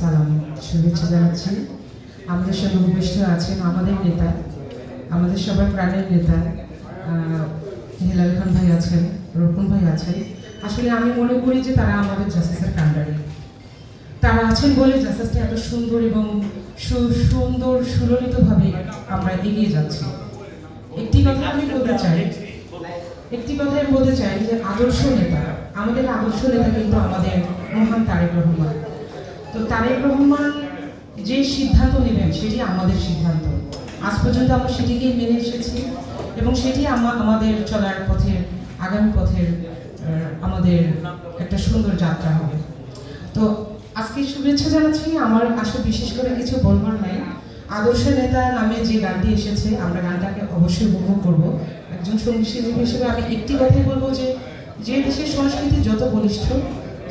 সালাম শুভেচ্ছা জানাচ্ছি। আমাদের সঙ্গে উপবিষ্ট আছেন আমাদের নেতা, আমাদের সবার প্রাণের নেতা হেলাল খান ভাই আছেন, রোপন ভাই আছেন। আসলে আমি মনে করি যে তারা আমাদের জাস্টিসের কান্ডারি তারা আছেন বলে জাস্টিসটা এত সুন্দর এবং সুন্দর, সুললিতভাবে আমরা এগিয়ে যাচ্ছি। একটি কথা আমি বলতে চাই, একটি কথা আমি বলতে চাই যে আদর্শ নেতা, আমাদের আদর্শ নেতা কিন্তু আমাদের মহান তারেক রহমান। তো তারেক রহমান যে সিদ্ধান্ত নেবেন, সেটি আমাদের সিদ্ধান্ত। আজ পর্যন্ত আমরা সেটিকেই মেনে এসেছি এবং সেটি আমা- আমাদের চলার পথের আগামী পথের আমাদের একটা সুন্দর যাত্রা হবে। তো আজকে শুভেচ্ছা জানাচ্ছি। আমার আসলে বিশেষ করে কিছু বলবার নাই। আদর্শ নেতা নামে যে গানটি এসেছে, আমরা গানটাকে অবশ্যই উপভোগ করব। একজন সংগীত হিসেবে আমি একটি কথাই বলব যে যে দেশের সংস্কৃতি যত বলিষ্ঠ,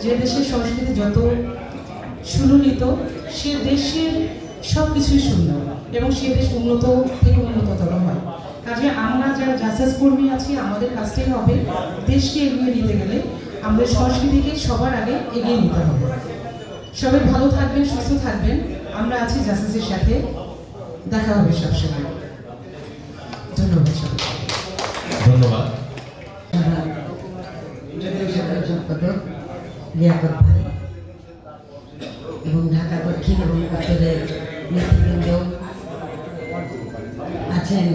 যে দেশের সংস্কৃতি যত সুললিত সে দেশের সব কিছুই সুন্দর এবং সে দেশ উন্নত থেকে উন্নততর হয়। কাজে আমরা যারা জাসাস কর্মী আছি আমাদের কাছ থেকে হবে দেশকে এগিয়ে নিতে গেলে আমাদের সংস্কৃতিকে সবার আগে এগিয়ে নিতে হবে। সবাই ভালো থাকবেন সুস্থ থাকবেন। আমরা আছি জাসাসের সাথে। দেখা হবে সবসময় ধন্যবাদ ধন্যবাদ। লিয়াকত নেতৃবৃন্দ আছেন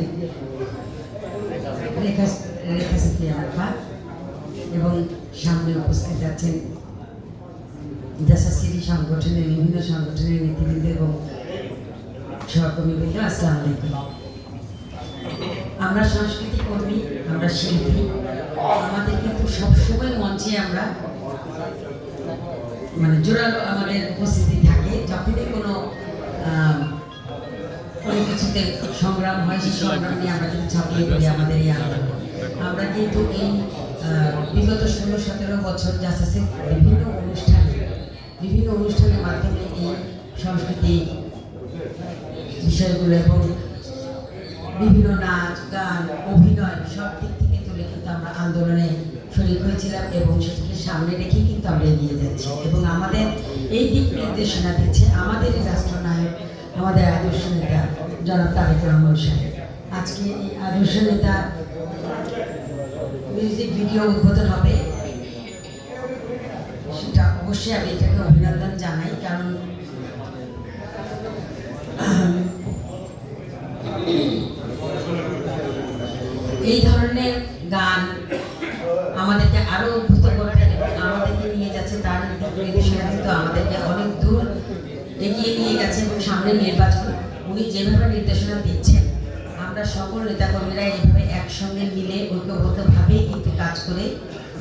রেখা এবং সামনে উপস্থিত আছেন জাসাসিরি সংগঠনের বিভিন্ন সংগঠনের নেতৃবৃন্দ এবং সহকর্মীবৃন্দ, আসসালামু আলাইকুম। আমরা সংস্কৃতি কর্মী, আমরা শিল্পী, আমাদের কিন্তু সবসময় মঞ্চে আমরা মানে জোরালো আমাদের উপস্থিতি থাকে যখনই কিছুতে সংগ্রাম হয়, সেই সংগ্রাম আমরা কিন্তু ছাপিয়ে পড়ি আমাদের এই আমরা কিন্তু এই বিগত ষোলো, সতেরো বছর জাসাসে বিভিন্ন অনুষ্ঠানে, বিভিন্ন অনুষ্ঠানের মাধ্যমে এই সংস্কৃতি বিষয়গুলো এবং বিভিন্ন নাচ, গান, অভিনয় সব দিক থেকে তুলে কিন্তু আমরা আন্দোলনে শরীর হয়েছিলাম এবং সেটাকে সামনে রেখেই কিন্তু আমরা এগিয়ে যাচ্ছি। এবং আমাদের এই দিক নির্দেশনা দিচ্ছে আমাদের রাষ্ট্রনায়ক আমাদের আদর্শ নেতা জনাব তারেক রহমান সাহেব। আজকে এই আদর্শ নেতা মিউজিক ভিডিও উদ্বোধন হবে। সেটা অবশ্যই আমি এটাকে অভিনন্দন জানাই, কারণ এই ধরনের গান আমাদেরকে আরও উদ্ভূত করবে আমাদেরকে নিয়ে যাচ্ছে তার দিক কিন্তু আমাদেরকে অনেক দূর এগিয়ে নিয়ে গেছে এবং সামনে নির্বাচন। উনি যেভাবে নির্দেশনা দিচ্ছেন, আমরা সকল নেতাকর্মীরা এইভাবে একসঙ্গে মিলে ঐক্যবদ্ধভাবে কিন্তু কাজ করে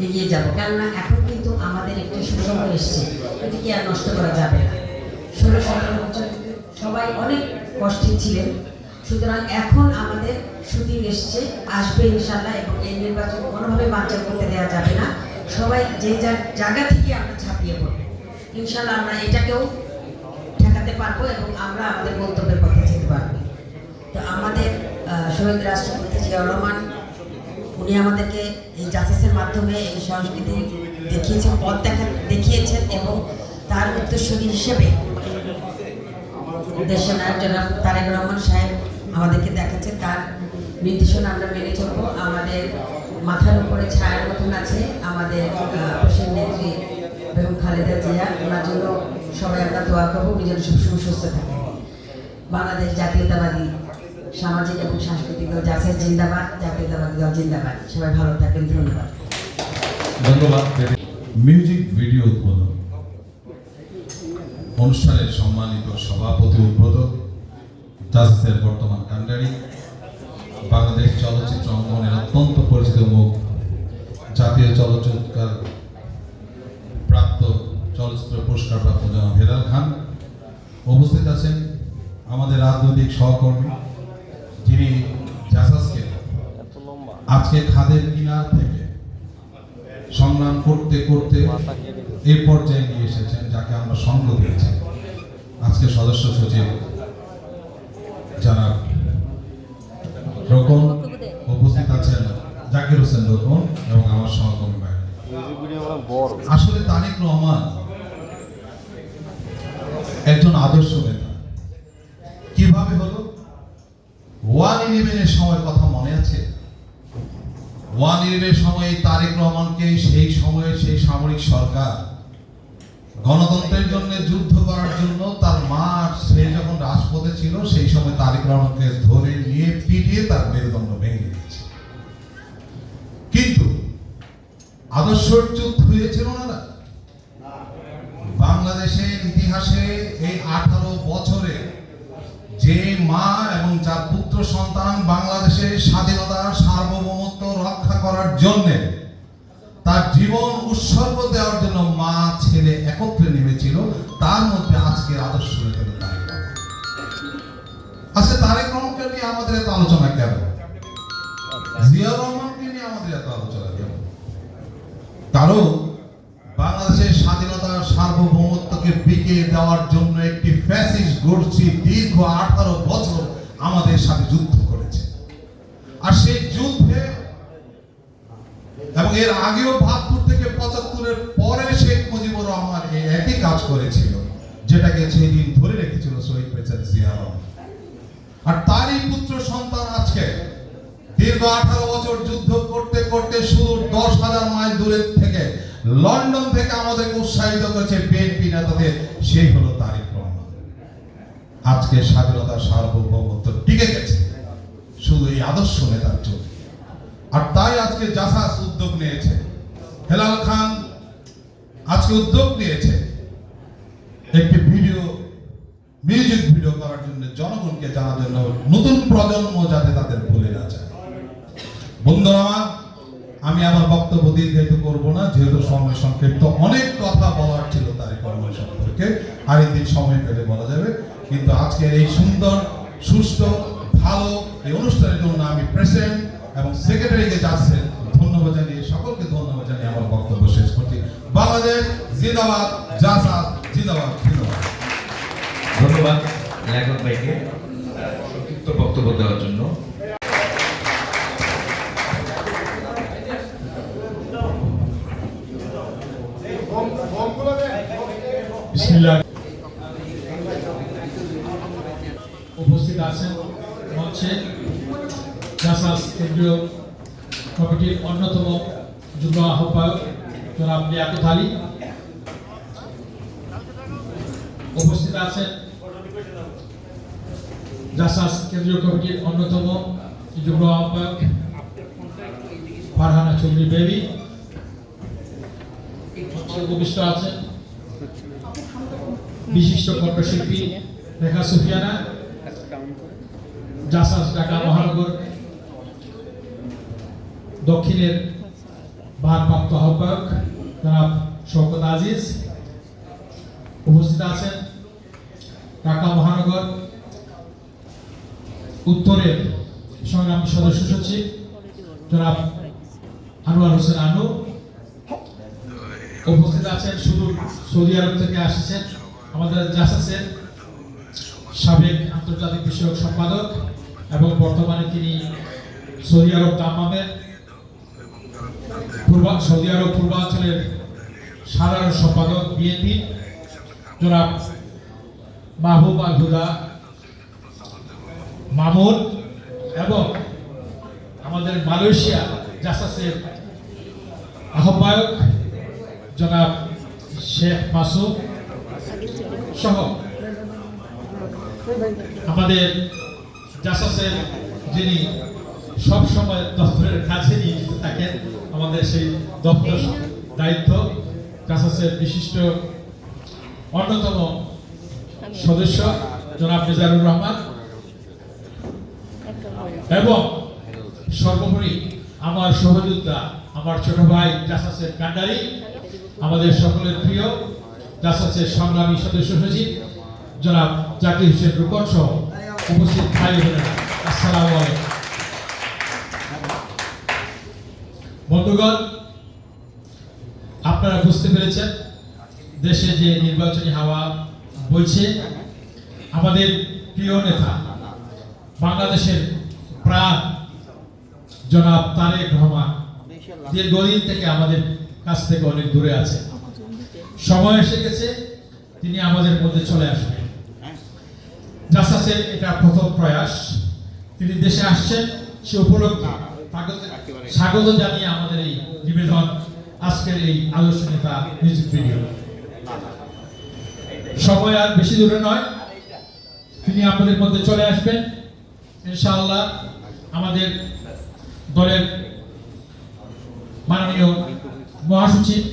এগিয়ে যাব। কেননা এখন কিন্তু আমাদের একটি সুসময় এসছে এটিকে আর নষ্ট করা যাবে না। ষোলো, সতেরো বছর সবাই অনেক কষ্টে ছিলেন। সুতরাং এখন আমাদের সুদিন এসছে, আসবে ইনশাল্লাহ এবং এই নির্বাচন কোনোভাবে বাঞ্চাল করতে দেওয়া যাবে না। সবাই যে যার জায়গা থেকে আমরা ছাপিয়ে পড়ব ইনশাল্লাহ আমরা এটাকেও ঠেকাতে পারব এবং আমরা আমাদের গন্তব্যের পথে যেতে পারব। তো আমাদের শহীদ রাষ্ট্রপতি জিয়াউর রহমান, উনি আমাদেরকে এই জাসিসের মাধ্যমে এই সংস্কৃতি দেখিয়েছেন, পথ দেখা, দেখিয়েছেন এবং তার উত্তরসূরি হিসেবে দেশের নায়ক জনাব তারেক রহমান সাহেব আমাদেরকে দেখাচ্ছে তার নির্দেশনা আমরা মেনে চলবো। আমাদের মাথার উপরে ছায়ার মতন আছে আমাদের নেত্রী বেগম খালেদা জিয়া। ওনার জন্য সবাই আমরা দোয়া করব, উনি যেন সবসময় সুস্থ থাকে বাংলাদেশ জাতীয়তাবাদী সামাজিক এবং সাংস্কৃতিক দল জাসের জিন্দাবাদ, জাতীয়তাবাদী দল জিন্দাবাদ। সবাই ভালো থাকবেন ধন্যবাদ। ধন্যবাদ মিউজিক ভিডিও উদ্বোধন। অনুষ্ঠানের সম্মানিত সভাপতি উদ্বোধক জাসিসের বর্তমান কান্ডারি। বাংলাদেশ চলচ্চিত্র অঙ্গনের অত্যন্ত পরিচিত মুখ। জাতীয় চলচ্চিত্র প্রাপ্ত চলচ্চিত্র পুরস্কার প্রাপ্ত জনাব হেলাল খান। উপস্থিত আছেন আমাদের রাজনৈতিক সহকর্মী যিনি জাসাসকে আজকে খাদের কিনার থেকে সংগ্রাম করতে করতে এই পর্যায়ে নিয়ে এসেছেন যাকে আমরা সঙ্গ দিয়েছি। আজকে সদস্য সচিব যারা রকম উপস্থিত আছেন জাকির হোসেন রকম এবং আমার সহকর্মী ভাই আসলে তারেক রহমান একজন আদর্শ নেতা। কীভাবে হলো? ওয়ান ইলেভেনের সময় কথা মনে আছে? ওয়ান ইলেভেনের সময় তারেক রহমানকে সেই সময়ে সেই সামরিক সরকার গণতন্ত্রের জন্য যুদ্ধ করার জন্য তার মা সে যখন রাজপথে ছিল, সেই সময় তারেক রহমানকে ধরে নিয়ে পিটিয়ে তার মেরুদণ্ড ভেঙে দিয়েছে। কিন্তু আদর্শর যুদ্ধ হয়েছিল না বাংলাদেশের ইতিহাসে এই আঠারো বছরে যে মা এবং যার পুত্র সন্তান বাংলাদেশের স্বাধীনতা, সার্বভৌমত্ব রক্ষা করার জন্য তার জীবন উৎসর্গ দেওয়ার জন্য মা, ছেলে একত্রে নেমেছিল, তার মধ্যে আজকের আদর্শ তারেক আচ্ছা তারেক রহমানকে নিয়ে আমাদের এত আলোচনা কেন? জিয়া রহমানকে নিয়ে আমাদের এত আলোচনা কেন? কারণ বাংলাদেশের স্বাধীনতা সার্বভৌমত্বকে বিকে দেওয়ার জন্য একটি ফ্যাসিস্ট গোষ্ঠী দীর্ঘ আঠারো বছর আমাদের সাথে যুদ্ধ করেছে। আর সেই যুদ্ধে এবং এর আগেও বাহাত্তর থেকে পঁচাত্তরের পরে শেখ মুজিবুর রহমান একই কাজ করেছিল, যেটাকে সেদিন ধরে রেখেছিল শহীদ প্রেসিডেন্ট জিয়া রহমান। আর তারই পুত্র সন্তান আজকে, দীর্ঘ আঠারো বছর যুদ্ধ করতে করতে শুধু দশ হাজার মাইল দূরে লন্ডন থেকে আমাদেরকে উৎসাহিত করেছে বিএনপি নেতাদের সেই হলো তারিক রহমান আজকে স্বাধীনতার সার্বভৌমত্ব টিকে গেছে। শুধু এই আদর্শ নেতার জন্য। আর তাই আজকে জাসাস উদ্যোগ নিয়েছে। হেলাল খান আজকে উদ্যোগ নিয়েছে একটি ভিডিও মিউজিক ভিডিও করার জন্য জনগণকে জানার জন্য নতুন প্রজন্ম যাতে তাদের ভুলে না যায়। বন্ধুরা আমার, আমি আমার বক্তব্য দিয়ে দীর্ঘায়িত করব না, যেহেতু সময় সংক্ষিপ্ত, অনেক কথা বলার ছিল তার কর্ম সম্পর্কে। আর একদিন সময় পেলে বলা যাবে। কিন্তু আজকের এই সুন্দর সুস্থ ভালো এই অনুষ্ঠানের জন্য আমি প্রেসিডেন্ট এবং সেক্রেটারিকে যাচ্ছেন, ধন্যবাদ জানিয়ে সকলকে ধন্যবাদ জানিয়ে আমার বক্তব্য শেষ করছি। বাংলাদেশ জিন্দাবাদ, জাসাদ জিন্দাবাদ জিন্দাবাদ ধন্যবাদ লেখক ভাইকে সংক্ষিপ্ত বক্তব্য দেওয়ার জন্য। বিসমিল্লাহ উপস্থিত আছেন মঞ্চে জাসাস কেন্দ্রীয় কমিটির অন্যতম যুগ্ম আহ্বায়ক জনাব লিয়াকত আলী। উপস্থিত আছেন জাসাস কেন্দ্রীয় কমিটির অন্যতম যুগ্ম আহ্বায়ক ফারহানা চৌধুরী বেবি। উপবিষ্ট আছেন বিশিষ্ট কণ্ঠশিল্পী রেখা সুফিয়ানা, জাসাস ঢাকা মহানগর, দক্ষিণের ভারপ্রাপ্ত আহ্বায়ক জনাব শওকত আজিজ, উপস্থিত আছেন ঢাকা মহানগর উত্তরের সংগ্রামী সদস্য সচিব জনাব আনোয়ার হোসেন আনু, উপস্থিত আছেন শুধু সৌদি আরব থেকে আসছেন আমাদের জাসাসের সাবেক আন্তর্জাতিক বিষয়ক সম্পাদক এবং বর্তমানে তিনি সৌদি আরব দামামের পূর্ব, সৌদি আরব পূর্বাঞ্চলের সাধারণ সম্পাদক, বিএনপি। জনাব মাহবুব আল হুদা মামুন এবং আমাদের মালয়েশিয়া জাসাসের আহ্বায়ক জনাব শেখ মাসুদ। সহ। আমাদের জাসাসের যিনি সব সময় দপ্তরের কাছে নিয়োজিত থাকেন, আমাদের সেই দপ্তর দায়িত্ব জাসাসের বিশিষ্ট অন্যতম সদস্য, জনাব মেজারুর রহমান। এবং সর্বোপরি আমার সহযোদ্ধা, আমার ছোট ভাই জাসাসের কান্ডারি, আমাদের সকলের প্রিয় জাসাসের সংগ্রামী সদস্য সচিব জনাব জাকির হোসেন রুকন সহ উপস্থিত ভাই বোনেরা। আসসালামু আলাইকুম। বন্ধুগণ, আপনারা বুঝতে পেরেছেন, দেশে যে নির্বাচনী হাওয়া বইছে, আমাদের প্রিয় নেতা বাংলাদেশের প্রাণ জনাব তারেক রহমান দীর্ঘদিন থেকে আমাদের কাছ থেকে অনেক দূরে আছে। সময় এসে গেছে তিনি আমাদের মধ্যে চলে আসবেন। জাসাসের এটা প্রথম প্রয়াস। তিনি দেশে আসছেন সে উপলক্ষে স্বাগত জানিয়ে আমাদের এই নিবেদন আজকের এই আদর্শ নেতা মিউজিক ভিডিও সময় আর বেশি দূরে নয়। তিনি আপনাদের মধ্যে চলে আসবেন। ইনশাআল্লাহ আমাদের দলের মাননীয় মহাসচিব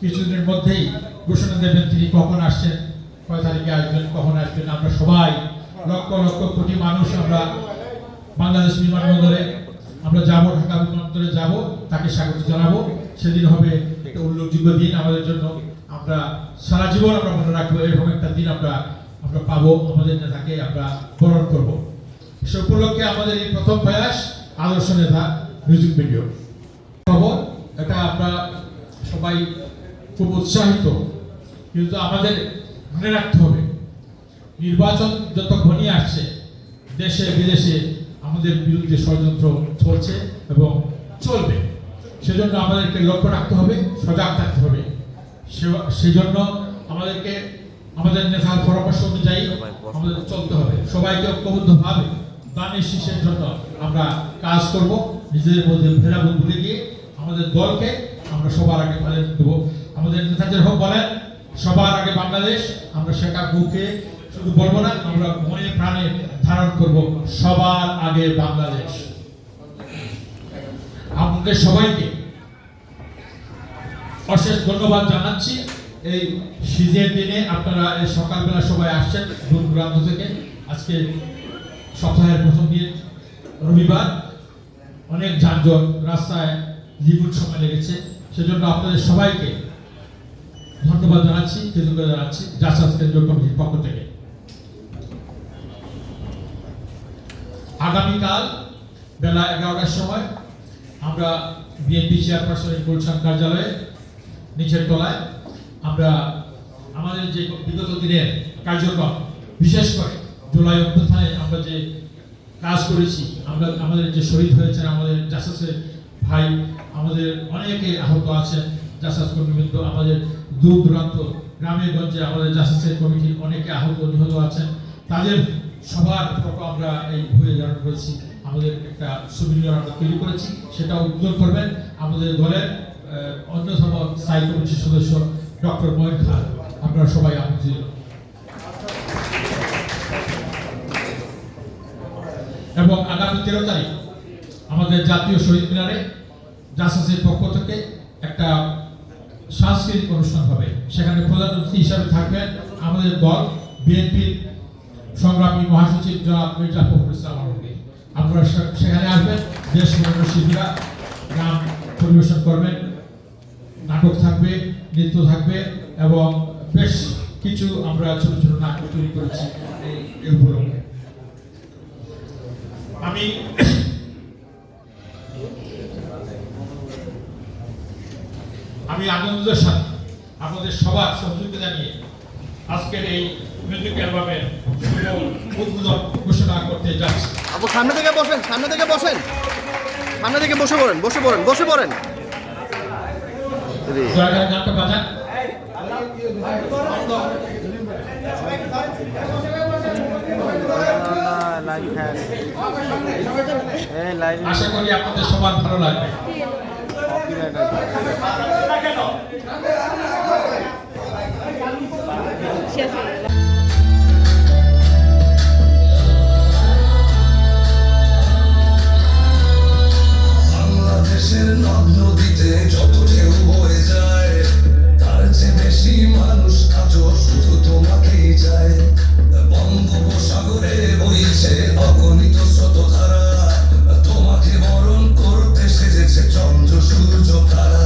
কিছুদিনের মধ্যেই ঘোষণা দেবেন তিনি কখন আসছেন, কয় তারিখে আসবেন, কখন আসবেন, আমরা সবাই লক্ষ লক্ষ কোটি মানুষ আমরা বাংলাদেশ বিমানবন্দরে আমরা যাব, ঢাকা বিমানবন্দরে যাব, তাকে স্বাগত জানাব। সেদিন হবে একটা উল্লেখযোগ্য দিন আমাদের জন্য। আমরা সারা জীবন আমরা মনে রাখব, এরকম একটা দিন আমরা আমরা পাবো, আমাদের নেতাকে আমরা বরণ করব। সে উপলক্ষে আমাদের এই প্রথম প্রয়াস আদর্শ নেতা মিউজিক ভিডিও খবর, এটা আমরা সবাই খুব উৎসাহিত কিন্তু আমাদের মনে রাখতে হবে, নির্বাচন যত ঘনিয়ে আসছে, দেশে, বিদেশে আমাদের বিরুদ্ধে ষড়যন্ত্র চলছে এবং চলবে। সেজন্য আমাদেরকে লক্ষ্য রাখতে হবে, সজাগ থাকতে হবে। সেজন্য আমাদেরকে, আমাদের নেতার পরামর্শ অনুযায়ী আমাদের চলতে হবে। সবাইকে ঐক্যবদ্ধভাবে দানের শীষের জন্য আমরা কাজ করব, নিজেদের মধ্যে ভেদাভেদ ভুলে গিয়ে আমাদের দলকে আমরা সবার আগে আমাদের দেবো। আমাদের নেতাদের হোক বলেন সবার আগে বাংলাদেশ, আমরা সেটা বুকে শুধু বলব না, আমরা মনে প্রাণে ধারণ করব সবার আগে বাংলাদেশ। আপনাদের সবাইকে অশেষ ধন্যবাদ জানাচ্ছি। এই শীতের দিনে আপনারা এই সকালবেলা সবাই আসছেন দূর দূরান্ত থেকে। আজকে সপ্তাহের প্রথম দিন, রবিবার। অনেক যানজট রাস্তায় দ্বিগুণ সময় লেগেছে। সেজন্য আপনাদের সবাইকে ধন্যবাদ জানাচ্ছি কৃতজ্ঞতা জানাচ্ছি কেন্দ্রীয় কমিটির পক্ষ থেকে। আগামীকাল বেলা এগারোটার সময় আমরা বিএনপি চেয়ারপারসনের গুলশান কার্যালয়ে, নিচের তলায় আমরা আমাদের যে বিগত দিনের কার্যক্রম, বিশেষ করে জুলাই অভ্যুত্থানে আমরা যে কাজ করেছি, আমরা আমাদের যে শহীদ হয়েছেন আমাদের জাসাসের ভাই, আমাদের অনেকে আহত আছেন জাসাস কর্মীবৃন্দ, আমাদের দূর দূরান্ত গ্রামে গঞ্জে আমাদের জাসাসের কমিটির অনেকে আহত নিহত আছেন। তাদের সবার ফটো আমরা এই বইয়ে ধারণ করেছি। আমাদের একটা সুবিধা আমরা তৈরি করেছি, সেটা উদ্যোগ করবেন আমাদের দলের অন্যতম স্থায়ী কমিটির সদস্য ডক্টর ময়ূর খান। আপনারা সবাই আমন্ত্রিত এবং আগামী তেরো তারিখ আমাদের জাতীয় শহীদ মিনারে জাসাসের পক্ষ থেকে একটা সাংস্কৃতিক অনুষ্ঠান হবে। সেখানে প্রধান অতিথি হিসাবে থাকবেন আমাদের দল, বিএনপির সংগ্রামী মহাসচিব জনাব মির্জা ফখরুল ইসলাম আলমগীর। আপনারা সেখানে আসবেন, দেশ শিল্পীরা গান পরিবেশন করবেন, নাটক থাকবে, নৃত্য থাকবে এবং বেশ কিছু আমরা ছোট ছোট নাটক তৈরি করেছি এই উপলক্ষে। আমি আমি আনন্দের সাথে আপনাদের সবার সহযোগিতা জানিয়ে আজকের এই মিউজিক অ্যালবামের উদ্বোধন ঘোষণা করতে যাচ্ছি। আপু সামনে থেকে বসেন সামনে থেকে বসেন। সামনে থেকে বসে পড়েন বসে পড়েন বসে পড়েন। গানটা বাজান। আশা করি আপনাদের সবার ভালো লাগবে। শেষ বাংলাদেশের নদ নদীতে যত ঢেউ বয়ে যায়, তার চেয়ে বেশি মানুষ কাজো শুধু তোমাকেই চায়। বঙ্গোপসাগরে বইছে অগণিত স্রোতধারা, তোমাকে বরণ করতে সেজেছে চন্দ্র সূর্য তারা।